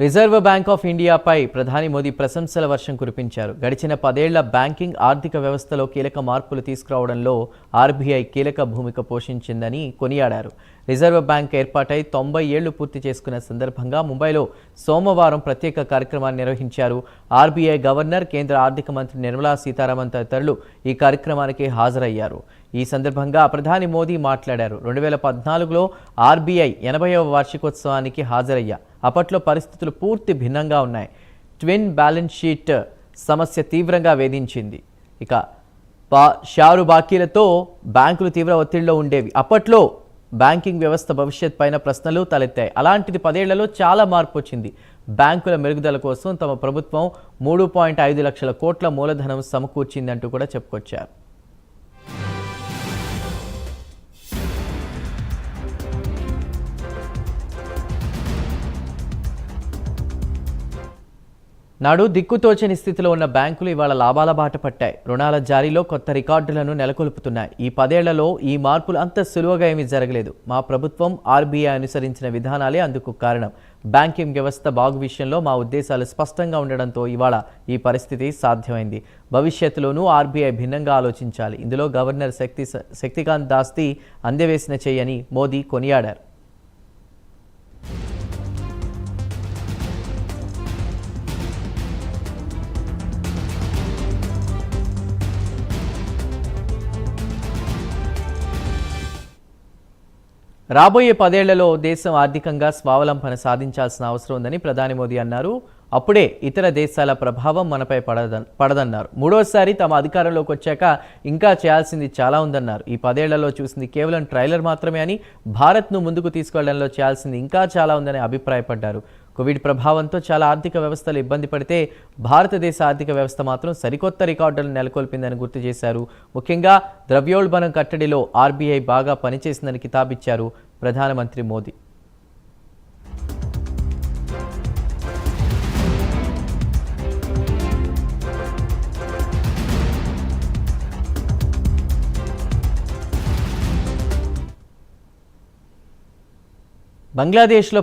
Reserve bank of ఇండియాపై ప్రధాని మోదీ ప్రశంసల వర్షం కురిపించారు. గడిచిన పదేళ్ళ బ్యాంకింగ్ ఆర్థిక వ్యవస్థలో కీలక మార్పులు తీసుకురావడంలో ఆర్బీఐ కీలక భూమిక పోషించిందని కొనియాడారు. రిజర్వ్ బ్యాంక్ ఏర్పాటై తొంభై ఏళ్ళు పూర్తి చేసుకున్న సందర్భంగా ముంబైలో సోమవారం ప్రత్యేక కార్యక్రమాన్ని నిర్వహించారు. ఆర్బీఐ గవర్నర్ కేంద్ర ఆర్థిక మంత్రి నిర్మలా సీతారామన్ తదితరులు ఈ కార్యక్రమానికి హాజరయ్యారు. ఈ సందర్భంగా ప్రధాని మోదీ మాట్లాడారు. రెండు వేల పద్నాలుగులో ఆర్బీఐ ఎనభైవ వార్షికోత్సవానికి హాజరయ్యా. అప్పట్లో పరిస్థితులు పూర్తి భిన్నంగా ఉన్నాయి. ట్విన్ బ్యాలెన్స్ షీట్ సమస్య తీవ్రంగా వేధించింది. ఇక బా షారు బాకీలతో బ్యాంకులు తీవ్ర ఒత్తిడిలో ఉండేవి. అప్పట్లో బ్యాంకింగ్ వ్యవస్థ భవిష్యత్ పైన ప్రశ్నలు తలెత్తాయి. అలాంటిది పదేళ్ళలో చాలా మార్పు వచ్చింది. బ్యాంకుల మెరుగుదల కోసం తమ ప్రభుత్వం మూడు పాయింట్ ఐదు లక్షల కోట్ల మూలధనం సమకూర్చిందంటూ కూడా చెప్పుకొచ్చారు. నాడు దిక్కుతోచని స్థితిలో ఉన్న బ్యాంకులు ఇవాళ లాభాల బాట పట్టాయి. రుణాల జారీలో కొత్త రికార్డులను నెలకొల్పుతున్నాయి. ఈ పదేళ్ళలో ఈ మార్పులు అంత సులువుగా ఏమీ జరగలేదు. మా ప్రభుత్వం ఆర్బీఐ అనుసరించిన విధానాలే అందుకు కారణం. బ్యాంకింగ్ వ్యవస్థ బాగు విషయంలో మా ఉద్దేశాలు స్పష్టంగా ఉండడంతో ఇవాళ ఈ పరిస్థితి సాధ్యమైంది. భవిష్యత్తులోనూ ఆర్బీఐ భిన్నంగా ఆలోచించాలి. ఇందులో గవర్నర్ శక్తి శక్తికాంత్ దాస్తి అందవేసిన చేయని మోదీ కొనియాడారు. రాబోయే పదేళ్ళలో దేశం ఆర్థికంగా స్వావలంబన సాధించాల్సిన అవసరం ఉందని ప్రధాని మోదీ అన్నారు. అప్పుడే ఇతర దేశాల ప్రభావం మనపై పడద పడదన్నారు. మూడోసారి తమ అధికారంలోకి వచ్చాక ఇంకా చేయాల్సింది చాలా ఉందన్నారు. ఈ పదేళ్ళలో చూసింది కేవలం ట్రైలర్ మాత్రమే అని భారత్ను ముందుకు తీసుకెళ్ళడంలో చేయాల్సింది ఇంకా చాలా ఉందని అభిప్రాయపడ్డారు. కోవిడ్ ప్రభావంతో చాలా ఆర్థిక వ్యవస్థలు ఇబ్బంది పడితే భారతదేశ ఆర్థిక వ్యవస్థ మాత్రం సరికొత్త రికార్డులను నెలకొల్పిందని గుర్తు చేశారు. ముఖ్యంగా ద్రవ్యోల్బణం కట్టడిలో ఆర్బీఐ బాగా పనిచేసిందని కితాబిచ్చారు. ప్రధానమంత్రి మోదీ. బంగ్లాదేశ్లో